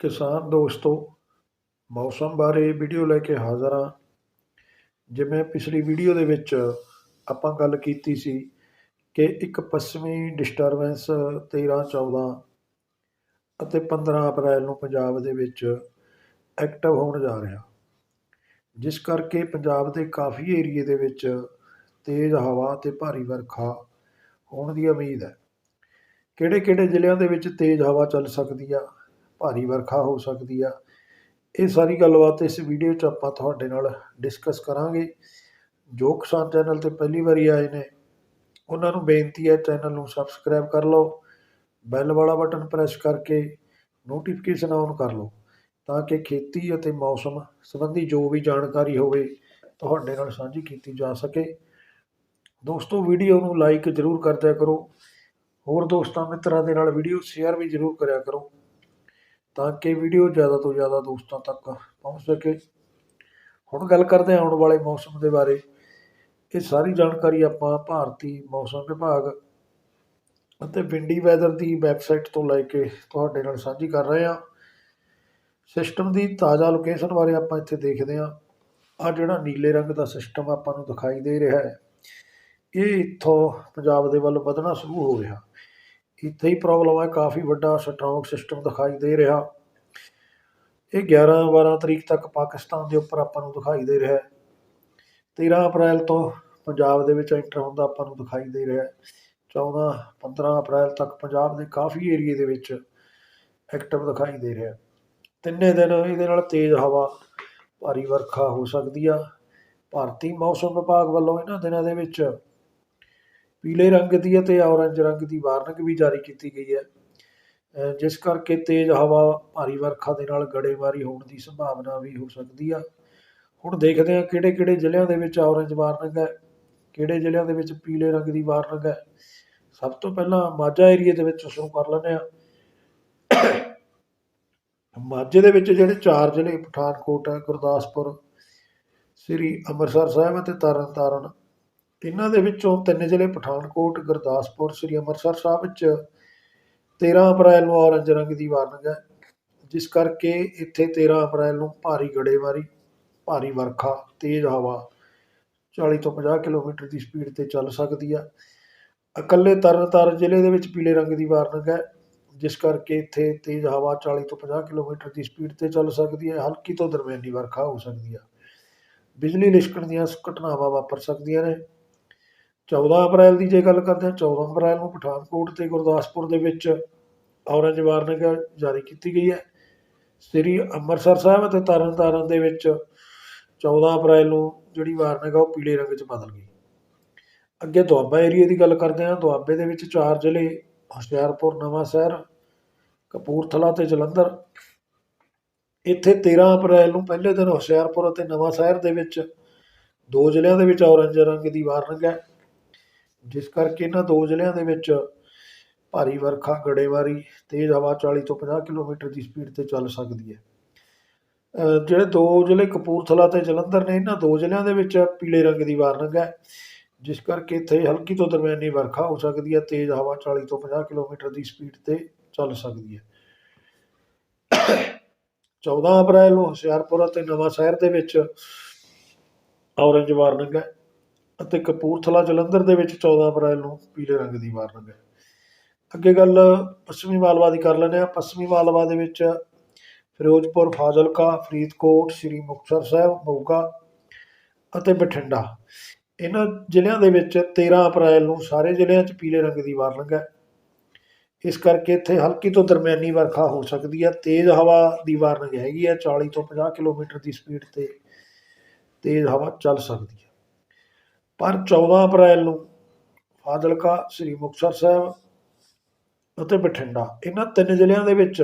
ਕਿਸਾਨ ਦੋਸਤੋ, ਮੌਸਮ ਬਾਰੇ ਵੀਡੀਓ ਲੈ ਕੇ ਹਾਜ਼ਰ ਹਾਂ। ਜਿਵੇਂ ਪਿਛਲੀ ਵੀਡੀਓ ਦੇ ਵਿੱਚ ਆਪਾਂ ਗੱਲ ਕੀਤੀ ਸੀ ਕਿ ਇੱਕ ਪੱਛਮੀ ਡਿਸਟਰਬੈਂਸ 13 14 ਅਤੇ 15 ਅਪ੍ਰੈਲ ਨੂੰ ਪੰਜਾਬ ਦੇ ਵਿੱਚ ਐਕਟਿਵ ਹੋਣ ਜਾ ਰਿਹਾ। ਜਿਸ ਕਰਕੇ ਪੰਜਾਬ ਦੇ ਕਾਫੀ ਏਰੀਏ ਦੇ ਵਿੱਚ ਤੇਜ਼ ਹਵਾ ਅਤੇ ਭਾਰੀ ਵਰਖਾ ਹੋਣ ਦੀ ਉਮੀਦ ਹੈ। ਕਿਹੜੇ ਕਿਹੜੇ ਜ਼ਿਲ੍ਹਿਆਂ ਦੇ ਵਿੱਚ ਤੇਜ਼ ਹਵਾ ਚੱਲ ਸਕਦੀ ਆ? ਭਾਰੀ ਵਰਖਾ ਹੋ ਸਕਦੀ ਆ। ਇਹ ਸਾਰੀ ਗੱਲਬਾਤ ਇਸ ਵੀਡੀਓ 'ਚ ਆਪਾਂ ਤੁਹਾਡੇ ਨਾਲ ਡਿਸਕਸ ਕਰਾਂਗੇ। ਜੋ ਕਿਸਾਨ ਚੈਨਲ ਤੇ ਪਹਿਲੀ ਵਾਰੀ ਆਏ ਨੇ, ਉਹਨਾਂ ਨੂੰ ਬੇਨਤੀ ਹੈ ਚੈਨਲ ਨੂੰ ਸਬਸਕ੍ਰਾਈਬ ਕਰ ਲਓ ਬੈਲ ਵਾਲਾ ਬਟਨ ਪ੍ਰੈਸ ਕਰਕੇ ਨੋਟੀਫਿਕੇਸ਼ਨ ਆਨ ਕਰ ਲਓ, ਤਾਂ ਕਿ ਖੇਤੀ ਅਤੇ ਮੌਸਮ ਸੰਬੰਧੀ ਜੋ ਵੀ ਜਾਣਕਾਰੀ ਹੋਵੇ, ਤੁਹਾਡੇ ਨਾਲ ਸਾਂਝੀ ਕੀਤੀ ਜਾ ਸਕੇ। ਦੋਸਤੋ, ਵੀਡੀਓ ਨੂੰ ਲਾਈਕ ਜ਼ਰੂਰ ਕਰਦਿਆ ਕਰੋ। ਹੋਰ ਦੋਸਤਾਂ ਮਿੱਤਰਾਂ ਦੇ ਨਾਲ ਵੀਡੀਓ ਸ਼ੇਅਰ ਵੀ ਜ਼ਰੂਰ ਕਰਿਆ ਕਰੋ। ਤਾਂ ਕਿ ਵੀਡੀਓ ਜ਼ਿਆਦਾ ਤੋਂ ਜ਼ਿਆਦਾ ਦੋਸਤਾਂ ਤੱਕ ਪਹੁੰਚ ਸਕੇ। ਹੁਣ ਗੱਲ ਕਰਦੇ ਹਾਂ ਆਉਣ ਵਾਲੇ ਮੌਸਮ ਦੇ ਬਾਰੇ। ਇਹ ਸਾਰੀ ਜਾਣਕਾਰੀ ਆਪਾਂ ਭਾਰਤੀ ਮੌਸਮ ਵਿਭਾਗ ਅਤੇ ਵਿੰਡੀ ਵੈਦਰ ਦੀ ਵੈਬਸਾਈਟ ਤੋਂ ਲੈ ਕੇ ਤੁਹਾਡੇ ਨਾਲ ਸਾਂਝੀ ਕਰ ਰਹੇ ਹਾਂ। ਸਿਸਟਮ ਦੀ ਤਾਜ਼ਾ ਲੋਕੇਸ਼ਨ ਬਾਰੇ ਆਪਾਂ ਇੱਥੇ ਦੇਖਦੇ ਹਾਂ। ਆ ਜਿਹੜਾ ਨੀਲੇ ਰੰਗ ਦਾ ਸਿਸਟਮ ਆਪਾਂ ਨੂੰ ਦਿਖਾਈ ਦੇ ਰਿਹਾ ਹੈ। ਇਹ ਇੱਥੋਂ ਪੰਜਾਬ ਦੇ ਵੱਲ ਵਧਣਾ ਸ਼ੁਰੂ ਹੋ ਰਿਹਾ। ਇੱਥੇ ਹੀ ਪ੍ਰੋਬਲਮ ਹੈ ਕਾਫੀ ਵੱਡਾ ਸਟਰੋਂਗ ਸਿਸਟਮ ਦਿਖਾਈ ਦੇ ਰਿਹਾ। ਇਹ 11 12 ਤਰੀਕ ਤੱਕ ਪਾਕਿਸਤਾਨ ਦੇ ਉੱਪਰ ਆਪਾਂ ਨੂੰ ਦਿਖਾਈ ਦੇ ਰਿਹਾ ਹੈ। 13 ਅਪ੍ਰੈਲ ਤੋਂ ਪੰਜਾਬ ਦੇ ਵਿੱਚ ਐਂਟਰ ਹੁੰਦਾ ਆਪਾਂ ਨੂੰ ਦਿਖਾਈ ਦੇ ਰਿਹਾ ਹੈ। 14 15 ਅਪ੍ਰੈਲ ਤੱਕ ਪੰਜਾਬ ਦੇ ਕਾਫੀ ਏਰੀਏ ਦੇ ਵਿੱਚ ਐਕਟਿਵ ਦਿਖਾਈ ਦੇ ਰਿਹਾ ਤਿੰਨੇ ਦਿਨ ਇਹਦੇ ਨਾਲ ਤੇਜ਼ ਹਵਾ, ਭਾਰੀ ਵਰਖਾ ਹੋ ਸਕਦੀ ਆ। ਭਾਰਤੀ ਮੌਸਮ ਵਿਭਾਗ ਵੱਲੋਂ ਇਹਨਾਂ ਦਿਨਾਂ ਦੇ ਵਿੱਚ ਪੀਲੇ ਰੰਗ ਦੀ ਅਤੇ ਔਰੰਜ ਰੰਗ ਦੀ ਵਾਰਨਿੰਗ ਵੀ ਜਾਰੀ ਕੀਤੀ ਗਈ ਹੈ। ਜਿਸ ਕਰਕੇ ਤੇਜ਼ ਹਵਾ, ਭਾਰੀ ਵਰਖਾ ਦੇ ਨਾਲ ਗੜੇਮਾਰੀ ਹੋਣ ਦੀ ਸੰਭਾਵਨਾ ਵੀ ਹੋ ਸਕਦੀ ਆ। ਹੁਣ ਦੇਖਦੇ ਹਾਂ ਕਿਹੜੇ ਕਿਹੜੇ ਜ਼ਿਲ੍ਹਿਆਂ ਦੇ ਵਿੱਚ ਔਰੰਜ ਵਾਰਨਿੰਗ ਹੈ, ਕਿਹੜੇ ਜ਼ਿਲ੍ਹਿਆਂ ਦੇ ਵਿੱਚ ਪੀਲੇ ਰੰਗ ਦੀ ਵਾਰਨਿੰਗ ਹੈ। ਸਭ ਤੋਂ ਪਹਿਲਾਂ ਮਾਝਾ ਏਰੀਏ ਦੇ ਵਿੱਚ ਸ਼ੁਰੂ ਕਰ ਲੈਂਦੇ ਹਾਂ। ਮਾਝੇ ਦੇ ਵਿੱਚ ਜਿਹੜੇ ਚਾਰ ਜ਼ਿਲ੍ਹੇ, ਪਠਾਨਕੋਟ ਹੈ ਗੁਰਦਾਸਪੁਰ, ਸ੍ਰੀ ਅੰਮ੍ਰਿਤਸਰ ਸਾਹਿਬ ਅਤੇ ਤਰਨਤਾਰਨ ਇਹਨਾਂ ਦੇ ਵਿੱਚੋਂ ਤਿੰਨ ਜ਼ਿਲ੍ਹੇ ਪਠਾਨਕੋਟ, ਗੁਰਦਾਸਪੁਰ, ਸ੍ਰੀ ਅੰਮ੍ਰਿਤਸਰ ਸਾਹਿਬ ਵਿੱਚ 13 ਅਪ੍ਰੈਲ ਨੂੰ ਔਰੰਜ ਰੰਗ ਦੀ ਵਾਰਨਿੰਗ ਹੈ, ਜਿਸ ਕਰਕੇ ਇੱਥੇ 13 ਅਪ੍ਰੈਲ ਨੂੰ ਭਾਰੀ ਗੜੇਮਾਰੀ ਭਾਰੀ ਵਰਖਾ, ਤੇਜ਼ ਹਵਾ 40 ਤੋਂ 50 ਕਿਲੋਮੀਟਰ ਦੀ ਸਪੀਡ ਤੇ ਚੱਲ ਸਕਦੀ ਆ। ਇਕੱਲੇ ਤਰਨਤਾਰਨ ਜ਼ਿਲ੍ਹੇ ਦੇ ਵਿੱਚ ਪੀਲੇ ਰੰਗ ਦੀ ਵਾਰਨਿੰਗ ਹੈ, ਜਿਸ ਕਰਕੇ ਇੱਥੇ ਤੇਜ਼ ਹਵਾ 40 ਤੋਂ 50 ਕਿਲੋਮੀਟਰ ਦੀ ਸਪੀਡ ਤੇ ਚੱਲ ਸਕਦੀ ਹੈ, ਹਲਕੀ ਤੋਂ ਦਰਮਿਆਨੀ ਵਰਖਾ ਹੋ ਸਕਦੀ ਹੈ ਬਿਜਲੀ ਲਿਸ਼ਕਣ ਦੀਆਂ ਘਟਨਾਵਾਂ ਵਾਪਰ ਸਕਦੀਆਂ ਨੇ। 14 ਅਪ੍ਰੈਲ ਦੀ ਜੇ ਗੱਲ ਕਰਦੇ ਹਾਂ 14 ਅਪ੍ਰੈਲ ਨੂੰ ਪਠਾਨਕੋਟ ਤੇ ਗੁਰਦਾਸਪੁਰ ਦੇ ਵਿੱਚ ਔਰੰਜ ਵਾਰਨਿੰਗ ਜਾਰੀ ਕੀਤੀ ਗਈ ਹੈ। ਸ੍ਰੀ ਅੰਮ੍ਰਿਤਸਰ ਸਾਹਿਬ ਅਤੇ ਤਰਨਤਾਰਨ ਦੇ ਵਿੱਚ 14 ਅਪ੍ਰੈਲ ਨੂੰ ਜਿਹੜੀ ਵਾਰਨਿੰਗ ਆ ਉਹ ਪੀਲੇ ਰੰਗ 'ਚ ਬਦਲ ਗਈ। ਅੱਗੇ ਦੁਆਬਾ ਏਰੀਆ ਦੀ ਗੱਲ ਕਰਦੇ ਹਾਂ, ਦੁਆਬੇ ਦੇ ਵਿੱਚ ਚਾਰ ਜ਼ਿਲ੍ਹੇ, ਹੁਸ਼ਿਆਰਪੁਰ, ਨਵਾਂ ਸ਼ਹਿਰ, ਕਪੂਰਥਲਾ ਤੇ ਜਲੰਧਰ। ਇੱਥੇ 13 ਅਪ੍ਰੈਲ ਨੂੰ ਪਹਿਲੇ ਦਿਨ ਹੁਸ਼ਿਆਰਪੁਰ ਅਤੇ ਨਵਾਂ ਸ਼ਹਿਰ ਦੇ ਵਿੱਚ ਦੋ ਜ਼ਿਲ੍ਹਿਆਂ ਦੇ ਵਿੱਚ ਔਰੰਜ ਰੰਗ ਦੀ ਵਾਰਨਿੰਗ ਹੈ ਜਿਸ ਕਰਕੇ ਇਹਨਾਂ ਦੋ ਜ਼ਿਲ੍ਹਿਆਂ ਦੇ ਵਿੱਚ ਭਾਰੀ ਵਰਖਾ ਗੜੇਮਾਰੀ ਤੇਜ਼ ਹਵਾ 40 ਤੋਂ 50 ਕਿਲੋਮੀਟਰ ਦੀ ਸਪੀਡ ਤੇ ਚੱਲ ਸਕਦੀ ਹੈ। ਜਿਹੜੇ ਦੋ ਜ਼ਿਲ੍ਹੇ ਕਪੂਰਥਲਾ ਤੇ ਜਲੰਧਰ ਨੇ, ਇਹਨਾਂ ਦੋ ਜ਼ਿਲ੍ਹਿਆਂ ਦੇ ਵਿੱਚ ਪੀਲੇ ਰੰਗ ਦੀ ਵਾਰਨਿੰਗ ਹੈ, ਜਿਸ ਕਰਕੇ ਇੱਥੇ ਹਲਕੀ ਤੋਂ ਦਰਮਿਆਨੀ ਵਰਖਾ ਹੋ ਸਕਦੀ ਹੈ, ਤੇਜ਼ ਹਵਾ 40 ਤੋਂ 50 ਕਿਲੋਮੀਟਰ ਦੀ ਸਪੀਡ ਤੇ ਚੱਲ ਸਕਦੀ ਹੈ। 14 ਅਪ੍ਰੈਲ ਨੂੰ ਹੁਸ਼ਿਆਰਪੁਰ ਅਤੇ ਨਵਾਂ ਸ਼ਹਿਰ ਦੇ ਵਿੱਚ ਔਰੰਜ ਵਾਰਨਿੰਗ ਹੈ। ਅਤੇ ਕਪੂਰਥਲਾ ਜਲੰਧਰ ਦੇ ਵਿੱਚ 14 ਅਪ੍ਰੈਲ ਨੂੰ ਪੀਲੇ ਰੰਗ ਦੀ ਵਾਰਨਿੰਗ ਹੈ ਅੱਗੇ ਗੱਲ ਪੱਛਮੀ ਮਾਲਵਾ ਦੀ ਕਰ ਲੈਂਦੇ ਹਾਂ। ਪੱਛਮੀ ਮਾਲਵਾ ਦੇ ਵਿੱਚ ਫਿਰੋਜ਼ਪੁਰ, ਫਾਜ਼ਿਲਕਾ, ਫਰੀਦਕੋਟ, ਸ੍ਰੀ ਮੁਕਤਸਰ ਸਾਹਿਬ, ਮੋਗਾ ਅਤੇ ਬਠਿੰਡਾ। ਇਹਨਾਂ ਜ਼ਿਲ੍ਹਿਆਂ ਦੇ ਵਿੱਚ 13 ਅਪ੍ਰੈਲ ਨੂੰ ਸਾਰੇ ਜ਼ਿਲ੍ਹਿਆਂ 'ਚ ਪੀਲੇ ਰੰਗ ਦੀ ਵਾਰਨਿੰਗ ਹੈ ਇਸ ਕਰਕੇ ਇੱਥੇ ਹਲਕੀ ਤੋਂ ਦਰਮਿਆਨੀ ਵਰਖਾ ਹੋ ਸਕਦੀ ਹੈ। ਤੇਜ਼ ਹਵਾ ਦੀ ਵਾਰਨਿੰਗ ਹੈਗੀ ਹੈ। 40 ਤੋਂ 50 ਕਿਲੋਮੀਟਰ ਦੀ ਸਪੀਡ ਤੇ ਤੇਜ਼ ਹਵਾ ਚੱਲ ਸਕਦੀ ਹੈ। ਪਰ 14 ਅਪ੍ਰੈਲ ਨੂੰ ਫਾਜ਼ਿਲਕਾ, ਸ੍ਰੀ ਮੁਕਤਸਰ ਸਾਹਿਬ ਅਤੇ ਬਠਿੰਡਾ, ਇਹਨਾਂ ਤਿੰਨ ਜ਼ਿਲ੍ਹਿਆਂ ਦੇ ਵਿੱਚ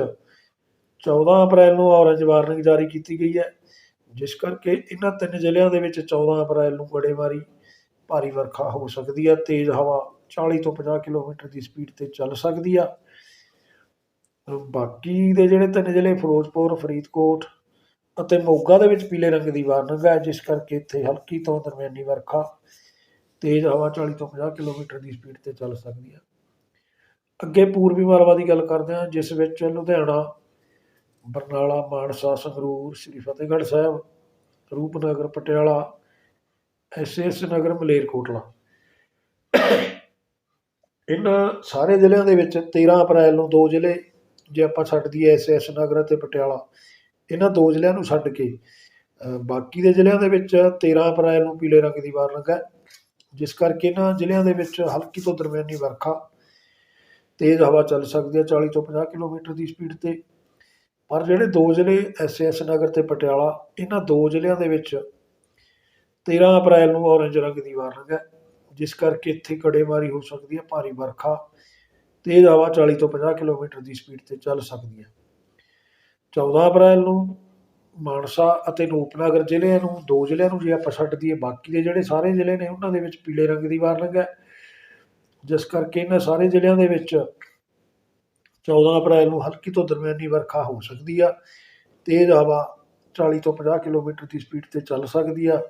14 ਅਪ੍ਰੈਲ ਨੂੰ ਔਰੰਜ ਵਾਰਨਿੰਗ ਜਾਰੀ ਕੀਤੀ ਗਈ ਹੈ, ਜਿਸ ਕਰਕੇ ਇਹਨਾਂ ਤਿੰਨ ਜ਼ਿਲ੍ਹਿਆਂ ਦੇ ਵਿੱਚ 14 ਅਪ੍ਰੈਲ ਨੂੰ ਗੜੇਮਾਰੀ ਭਾਰੀ ਵਰਖਾ ਹੋ ਸਕਦੀ ਹੈ, ਤੇਜ਼ ਹਵਾ 40 ਤੋਂ 50 ਕਿਲੋਮੀਟਰ ਦੀ ਸਪੀਡ ਤੇ ਚੱਲ ਸਕਦੀ ਆ। ਬਾਕੀ ਦੇ ਜਿਹੜੇ ਤਿੰਨ ਜ਼ਿਲ੍ਹੇ ਫਿਰੋਜ਼ਪੁਰ, ਫਰੀਦਕੋਟ ਅਤੇ ਮੋਗਾ ਦੇ ਵਿੱਚ ਪੀਲੇ ਰੰਗ ਦੀ ਵਾਰਨਿੰਗ ਹੈ, ਜਿਸ ਕਰਕੇ ਇੱਥੇ ਹਲਕੀ ਤੋਂ ਦਰਮਿਆਨੀ ਵਰਖਾ ਤੇਜ਼ ਹਵਾ 40 ਤੋਂ 50 ਕਿਲੋਮੀਟਰ ਦੀ ਸਪੀਡ ਤੇ ਚੱਲ ਸਕਦੀ ਹੈ ਅੱਗੇ ਪੂਰਬੀ ਮਾਲਵਾ ਦੀ ਗੱਲ ਕਰਦੇ ਹਾਂ, ਜਿਸ ਵਿੱਚ ਲੁਧਿਆਣਾ, ਬਰਨਾਲਾ, ਮਾਨਸਾ, ਸੰਗਰੂਰ, ਸ੍ਰੀ ਫਤਿਹਗੜ੍ਹ ਸਾਹਿਬ, ਰੂਪਨਗਰ, ਪਟਿਆਲਾ ਐਸਐਸ ਨਗਰ, ਮਲੇਰਕੋਟਲਾ। ਇਹਨਾਂ ਸਾਰੇ ਜ਼ਿਲ੍ਹਿਆਂ ਦੇ ਵਿੱਚ 13 ਅਪ੍ਰੈਲ ਨੂੰ ਦੋ ਜ਼ਿਲ੍ਹੇ, ਜੇ ਆਪਾਂ ਛੱਡ ਦਈਏ ਐਸਐਸ ਨਗਰ ਅਤੇ ਪਟਿਆਲਾ, ਇਹਨਾਂ ਦੋ ਜ਼ਿਲ੍ਹਿਆਂ ਨੂੰ ਛੱਡ ਕੇ ਬਾਕੀ ਦੇ ਜ਼ਿਲ੍ਹਿਆਂ ਦੇ ਵਿੱਚ 13 ਅਪ੍ਰੈਲ ਨੂੰ ਪੀਲੇ ਰੰਗ ਦੀ ਵਾਰ ਹੈ। ਜਿਸ ਕਰਕੇ ਇਹਨਾਂ ਜ਼ਿਲ੍ਹਿਆਂ ਦੇ ਵਿੱਚ ਹਲਕੀ ਤੋਂ ਦਰਮਿਆਨੀ ਵਰਖਾ, ਤੇਜ਼ ਹਵਾ ਚੱਲ ਸਕਦੀ ਹੈ 40 ਤੋਂ 50 ਕਿਲੋਮੀਟਰ ਦੀ ਸਪੀਡ ਤੇ। ਪਰ ਜਿਹੜੇ ਦੋ ਜ਼ਿਲ੍ਹੇ ਐਸਐਸ ਨਗਰ ਤੇ ਪਟਿਆਲਾ, ਇਹਨਾਂ ਦੋ ਜ਼ਿਲ੍ਹਿਆਂ ਦੇ ਵਿੱਚ 13 ਅਪ੍ਰੈਲ ਨੂੰ ਔਰੰਜ ਰੰਗ ਦੀ ਵਾਰਨਿੰਗ ਹੈ, ਜਿਸ ਕਰਕੇ ਇੱਥੇ ਕੜੇਮਾਰੀ ਹੋ ਸਕਦੀ ਹੈ, ਭਾਰੀ ਵਰਖਾ, ਤੇਜ਼ ਹਵਾ 40 ਤੋਂ 50 ਕਿਲੋਮੀਟਰ ਦੀ ਸਪੀਡ ਤੇ ਚੱਲ ਸਕਦੀ ਹੈ। 14 ਅਪ੍ਰੈਲ ਨੂੰ ਮਾਨਸਾ ਅਤੇ ਰੂਪਨਗਰ ਜ਼ਿਲ੍ਹਿਆਂ ਨੂੰ, ਦੋ ਜ਼ਿਲ੍ਹਿਆਂ ਨੂੰ ਜੇ ਆਪਾਂ ਛੱਡ ਦਈਏ, ਬਾਕੀ ਦੇ ਜਿਹੜੇ ਸਾਰੇ ਜ਼ਿਲ੍ਹੇ ਨੇ, ਉਹਨਾਂ ਦੇ ਵਿੱਚ ਪੀਲੇ ਰੰਗ ਦੀ ਵਾਰਨਿੰਗ ਹੈ। ਜਿਸ ਕਰਕੇ ਇਹਨਾਂ ਸਾਰੇ ਜ਼ਿਲ੍ਹਿਆਂ ਦੇ ਵਿੱਚ 14 ਅਪ੍ਰੈਲ ਨੂੰ ਹਲਕੀ ਤੋਂ ਦਰਮਿਆਨੀ ਵਰਖਾ ਹੋ ਸਕਦੀ ਆ। ਤੇਜ਼ ਹਵਾ 40 ਤੋਂ 50 ਕਿਲੋਮੀਟਰ ਦੀ ਸਪੀਡ ਤੇ ਚੱਲ ਸਕਦੀ ਆ।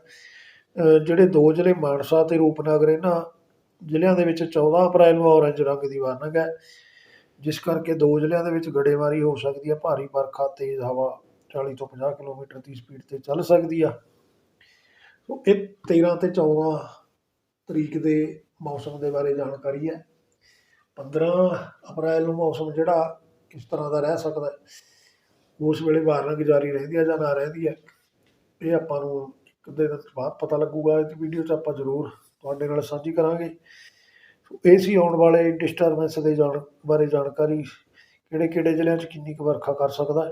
ਜਿਹੜੇ ਦੋ ਜ਼ਿਲ੍ਹੇ ਮਾਨਸਾ ਤੇ ਰੂਪਨਗਰ ਇਹਨਾਂ ਜ਼ਿਲ੍ਹਿਆਂ ਦੇ ਵਿੱਚ 14 ਅਪ੍ਰੈਲ ਨੂੰ ਔਰੰਜ ਰੰਗ ਦੀ ਵਾਰਨਿੰਗ ਹੈ। ਜਿਸ ਕਰਕੇ ਦੋ ਜ਼ਿਲ੍ਹਿਆਂ ਦੇ ਵਿੱਚ ਗੜੇਮਾਰੀ ਹੋ ਸਕਦੀ ਹੈ ਭਾਰੀ ਵਰਖਾ, ਤੇਜ਼ ਹਵਾ। 40 ਤੋਂ 50 ਕਿਲੋਮੀਟਰ ਦੀ ਸਪੀਡ ਤੇ ਚੱਲ ਸਕਦੀ ਆ। ਸੋ ਇਹ 13 ਤੇ 14 ਤਰੀਕ ਦੇ ਮੌਸਮ ਦੇ ਬਾਰੇ ਜਾਣਕਾਰੀ ਹੈ। 15 ਅਪ੍ਰੈਲ ਨੂੰ ਮੌਸਮ ਜਿਹੜਾ ਕਿਸ ਤਰ੍ਹਾਂ ਦਾ ਰਹਿ ਸਕਦਾ ਉਸ ਵੇਲੇ ਵਾਰਨਿੰਗ ਜਾਰੀ ਰਹਿੰਦੀ ਹੈ ਜਾਂ ਨਾ ਰਹਿੰਦੀ ਹੈ ਇਹ ਆਪਾਂ ਨੂੰ ਇੱਕ ਦਿਨ ਬਾਅਦ ਪਤਾ ਲੱਗੂਗਾ। ਇਸ ਵੀਡੀਓ 'ਚ ਆਪਾਂ ਜ਼ਰੂਰ ਤੁਹਾਡੇ ਨਾਲ ਸਾਂਝੀ ਕਰਾਂਗੇ। ਇਹ ਸੀ ਆਉਣ ਵਾਲੇ ਡਿਸਟਰਬੈਂਸ ਦੇ ਜਾਣ ਬਾਰੇ ਜਾਣਕਾਰੀ। ਕਿਹੜੇ ਕਿਹੜੇ ਜ਼ਿਲ੍ਹਿਆਂ 'ਚ ਕਿੰਨੀ ਕੁ ਵਰਖਾ ਕਰ ਸਕਦਾ ਹੈ?